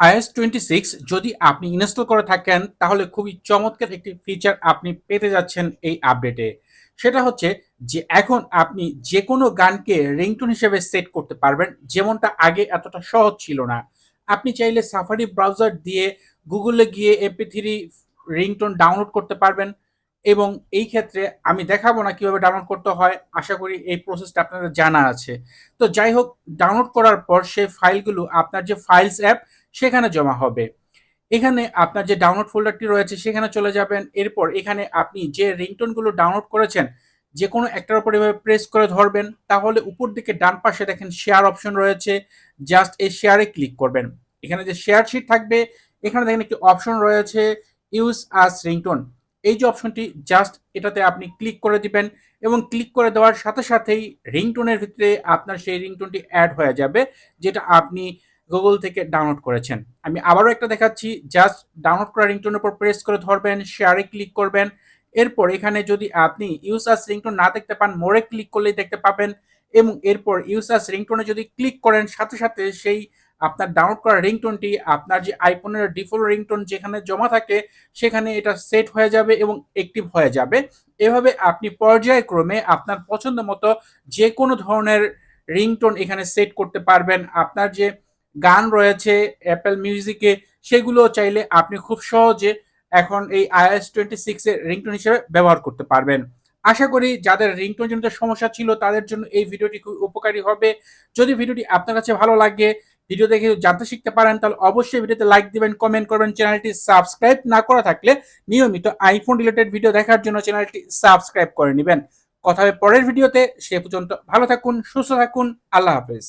iOS twenty six যদি আপনি install করে থাকেন, তাহলে খুবই চমৎকার একটি ফিচার আপনি পেতে যাচ্ছেন এই আপডেটে সেটা হচ্ছে যে এখন আপনি যে কোনো গানকে রিংটোন হিসেবে সেট করতে পারবেন, যেমনটা আগে এতটা সহজ ছিল না। আপনি চাইলে সাফারি ব্রাউজার দিয়ে গুগলে গিয়ে এমপি থ্রি রিংটোন ডাউনলোড করতে পারবেন। এবং এই ক্ষেত্রে আমি দেখাবো না কীভাবে ডাউনলোড করতে হয়। আশা করি এই প্রসেসটা আপনাদের জানা আছে। তো যাই হোক ডাউনলোড করার পর সেই ফাইলগুলো, আপনার যে ফাইলস অ্যাপ সেখানে জমা হবে। এখানে আপনার যে ডাউনলোড ফোল্ডারটি রয়েছে, সেখানে চলে যাবেন। এরপর এখানে আপনি যে রিংটোনগুলো ডাউনলোড করেছেন যে কোনো একটার উপর এভাবে প্রেস করে ধরবেন। তাহলে উপর দিকে ডান পাশে দেখেন শেয়ার অপশন রয়েছে। জাস্ট এই শেয়ারে ক্লিক করবেন। এখানে যে শেয়ার শিট থাকবে, এখানে দেখেন একটি অপশন রয়েছে ইউজ আস রিংটোন এই যে অপশনটি জাস্ট এটাতে আপনি ক্লিক করে দিবেন এবং ক্লিক করে দেওয়ার সাথে সাথেই রিংটোনের ভিতরে আপনার সেই রিংটোনটি অ্যাড হয়ে যাবে, যেটা আপনি গুগল থেকে ডাউনলোড করেছেন। আমি আবারও একটা দেখাচ্ছি জাস্ট ডাউনলোড করা রিংটোনের উপর প্রেস করে ধরবেন শেয়ারে ক্লিক করবেন। এরপর এখানে যদি আপনি ইউজ আস রিংটোন না দেখতে পান মোড়ে ক্লিক করলেই দেখতে পাবেন এবং এরপর ইউজ আস রিংটোনে যদি ক্লিক করেন, সাথে সাথে সেই আপনার ডাউনলোড করা রিংটোনটি আপনার যে আইফোনের ডিফল্ট রিংটোন যেখানে জমা থাকে, সেখানে এটা সেট হয়ে যাবে এবং অ্যাক্টিভ হয়ে যাবে। এভাবে আপনি পর্যায়ক্রমে আপনার পছন্দ মতো যে কোনো ধরনের রিংটোন এখানে সেট করতে পারবেন। আপনার যে গান রয়েছে অ্যাপেল মিউজিকে সেগুলো চাইলে আপনি খুব সহজে এখন এই আইএস টোয়েন্টি সিক্সের রিংটোন হিসেবে ব্যবহার করতে পারবেন। আশা করি যাদের রিংটোন জনিত সমস্যা ছিল, তাদের জন্য এই ভিডিওটি খুব উপকারী হবে। যদি ভিডিওটি আপনার কাছে ভালো লাগে ভিডিও দেখে জানতে শিখতে পারেন, তাহলে অবশ্যই ভিডিওতে লাইক দিবেন কমেন্ট করবেন চ্যানেলটি সাবস্ক্রাইব না করা থাকলে নিয়মিত আইফোন রিলেটেড ভিডিও দেখার জন্য চ্যানেলটি সাবস্ক্রাইব করে নেবেন। কথা হবে পরের ভিডিওতে সে পর্যন্ত ভালো থাকুন, সুস্থ থাকুন, আল্লাহ হাফেজ।